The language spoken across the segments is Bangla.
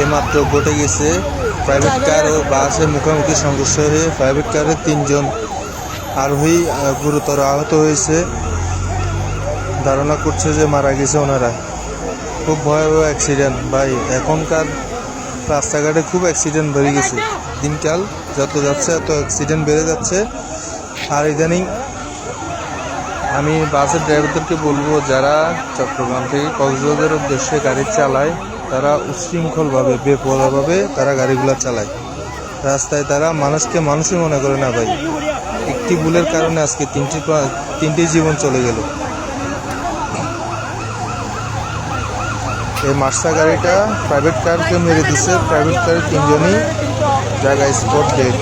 এইমাত্র ঘটে গেছে। প্রাইভেট কার ও বাসের মুখোমুখি সংঘর্ষ হয়ে প্রাইভেট কারের তিনজন আরোহী গুরুতর আহত হয়েছে। ধারণা করছে যে মারা গেছে ওনারা। খুব ভয়াবহ অ্যাক্সিডেন্ট ভাই, এখনকার রাস্তাঘাটে খুব অ্যাক্সিডেন্ট বেড়ে গেছে। দিনকাল যত যাচ্ছে এত অ্যাক্সিডেন্ট বেড়ে যাচ্ছে। আর ইদানিং আমি বাসের ড্রাইভারদেরকে বলব, যারা চট্টগ্রাম থেকে কক্সবাজারের উদ্দেশ্যে গাড়ি চালায়, তারা উচ্ছৃঙ্খলভাবে, বেপরোয়াভাবে তারা গাড়িগুলো চালায়। রাস্তায় তারা মানুষকে মানুষই মনে করে না ভাই। একটি ভুলের কারণে আজকে তিনটি তিনটি জীবন চলে গেল। এই মার্সা গাড়িটা প্রাইভেট কারকে মেরে দিছে। প্রাইভেট কারের তিনজনই জায়গায় স্পট ডেট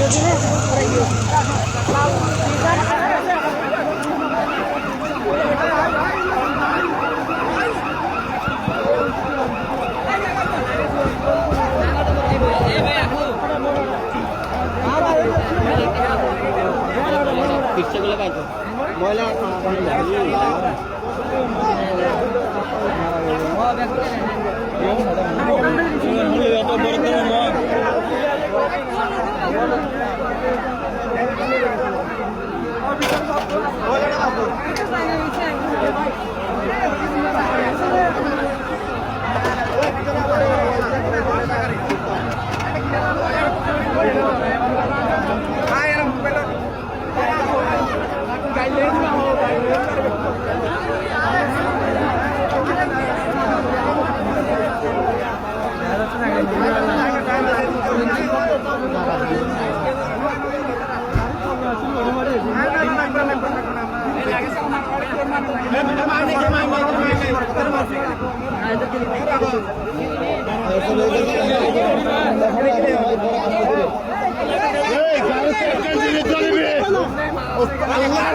फिक्स केलं काय मॉल আল্লাহ